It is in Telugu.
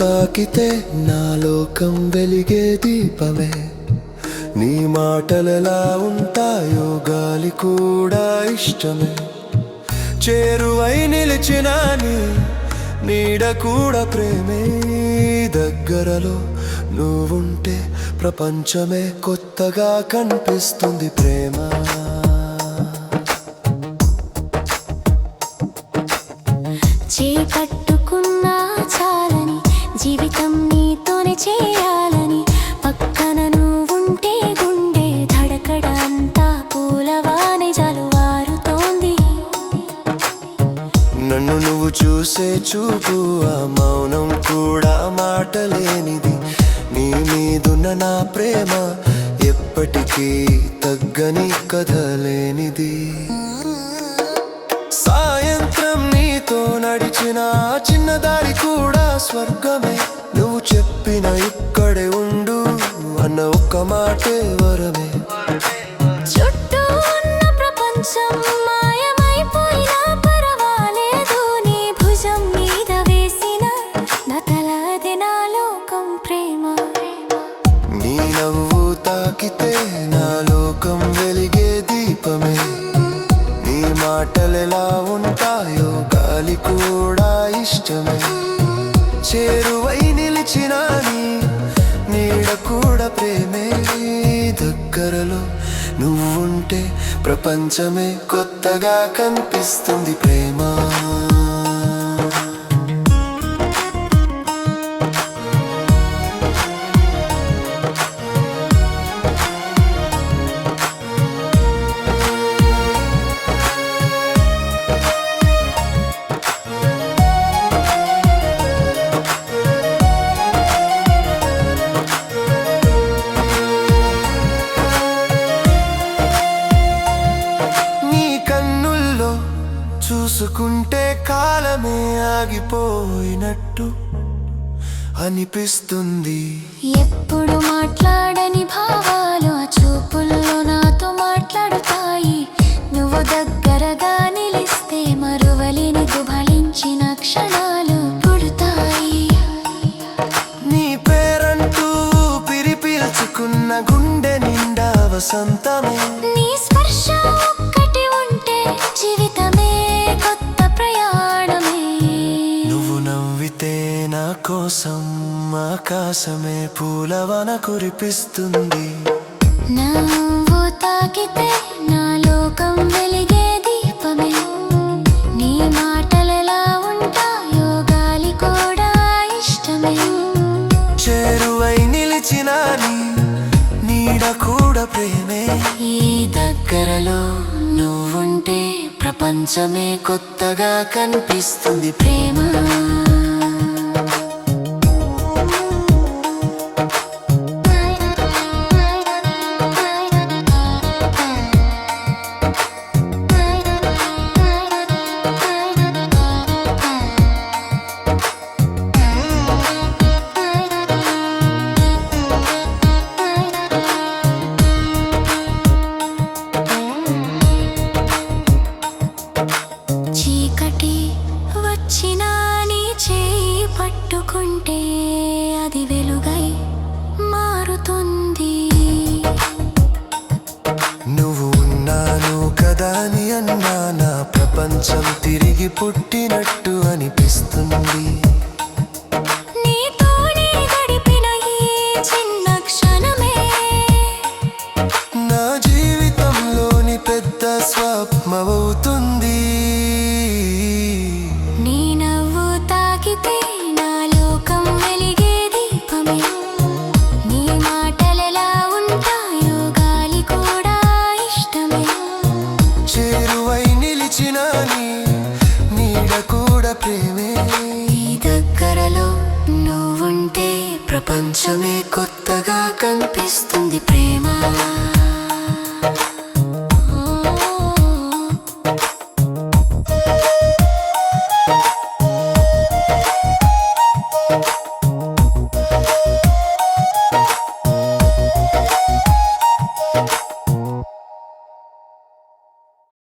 తాకితే నా లోకం వెలిగే దీపమే. నీ మాటలలా ఉంటాయో గాలి కూడా ఇష్టమే. చేరువై నిలిచిన నీడ కూడా ప్రేమే. దగ్గరలో నువ్వుంటే ప్రపంచమే కొత్తగా కనిపిస్తుంది ప్రేమ. చేపట్టుకున్నా చేయాలని. పక్కన నువ్వుంటే గుండె ధడకడ అంతా పూలవానే జలువారుతోంది. నన్ను నువ్వు చూసే చూపు ఆ మౌనం కూడా మాటలేనిది. నీ మీదున్న నా ప్రేమ ఎప్పటికీ తగ్గని కథలేనిది. ఆ చిన్న దారి కూడా స్వర్గమే. నువ్వు చెప్పిన ఇక్కడే ఉండు అన్న ఒక్క మాటే వరమే. చుట్టూ ఉన్న ప్రపంచం మాయమైపోయినా పర్వాలేదు. నీ భుజం మీద వేసిన నతలది నా లోకం ప్రేమ. నీ నవ్వు తాకితే నా లోకం వెలిగే దీపమే. నీ మాటలెలా ఉంటాయో గాలి కూడా ఇష్టమే. చేరువై నిలిచిన నీడ కూడా ప్రేమే. దగ్గరలో నువ్వుంటే ప్రపంచమే కొత్తగా కనిపిస్తుంది ప్రేమ. చూసుకుంటే కాలమే ఆగిపోయినట్టు అనిపిస్తుంది. ఎప్పుడు మాట్లాడని భావాలు ఆ చూపుల్లో నాతో మాట్లాడుతాయి. నువ్వు దగ్గరగా నిలిస్తే మరువలేని గుబలించిన క్షణాలు పుడతాయి. నీ పేరంటూ ఊపిరి పీల్చుకున్న గుండె నిండా వసంతమే. నీ నా కోసం ఆకాశమే పూలవన కురిపిస్తుంది. నవ్వు తాకితే నా లోకం వెలిగే దీపమే. నీ మాటలెలా ఉంటాయో గాలి కూడా ఇష్టమే. చేరువై నిలిచిన నీడ కూడా ప్రేమే. ఈ దగ్గరలో నువ్వుంటే ప్రపంచమే కొత్తగా కనిపిస్తుంది ప్రేమ. పట్టుకుంటే అది వెలుగై మారుతుంది. నువ్వు ఉన్నాను కదా అని అన్నా నా ప్రపంచం తిరిగి పుట్టినట్టు అనిపిస్తుంది. కూడా ప్రేమే. నీ దగ్గరలో నువ్వుంటే ప్రపంచమే కొత్తగా కనిపిస్తుంది ప్రేమ.